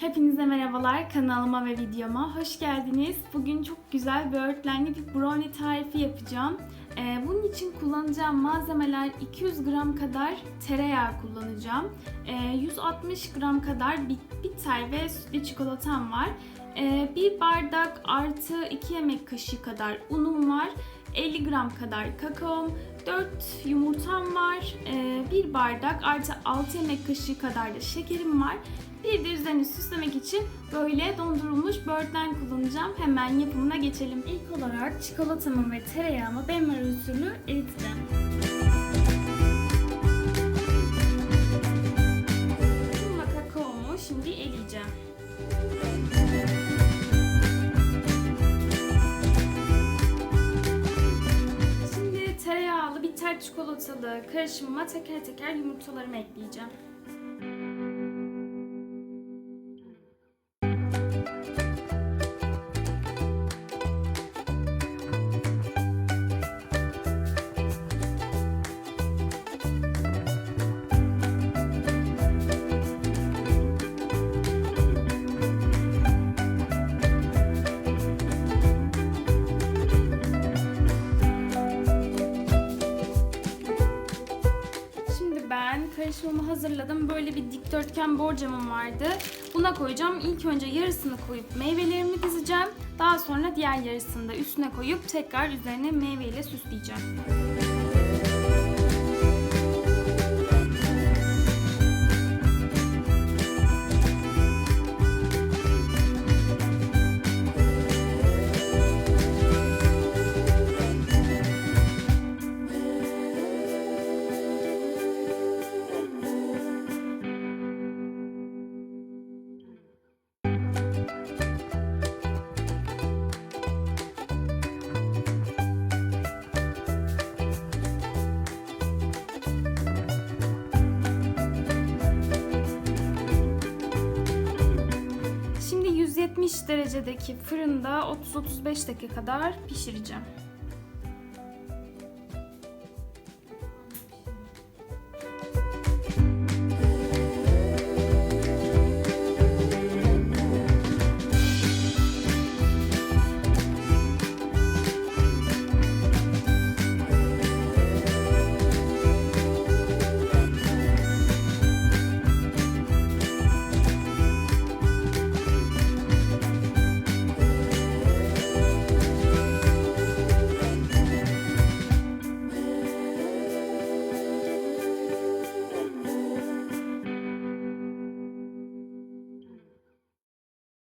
Hepinize merhabalar kanalıma ve videoma hoş geldiniz. Bugün çok güzel böğürtlenli bir brownie tarifi yapacağım. Ee, bunun için kullanacağım malzemeler 200 gram kadar tereyağı kullanacağım. Ee, 160 gram kadar bit- bitter ve sütlü çikolatam var. Ee, bir bardak artı 2 yemek kaşığı kadar unum var. 50 gram kadar kakaom, 4 yumurtam var, ee, bir bardak artı 6 yemek kaşığı kadar da şekerim var. Bir de üzerini süslemek için böyle dondurulmuş böğürtlen kullanacağım. Hemen yapımına geçelim. İlk olarak çikolatamı ve tereyağımı benmari usulü eriteceğim. Çikolatalı karışımıma teker teker yumurtalarımı ekleyeceğim. Ben karışımımı hazırladım. Böyle bir dikdörtgen borcamım vardı. Buna koyacağım. İlk önce yarısını koyup meyvelerimi dizeceğim. Daha sonra diğer yarısını da üstüne koyup tekrar üzerine meyveyle süsleyeceğim. 170 derecedeki fırında 30-35 dakika kadar pişireceğim.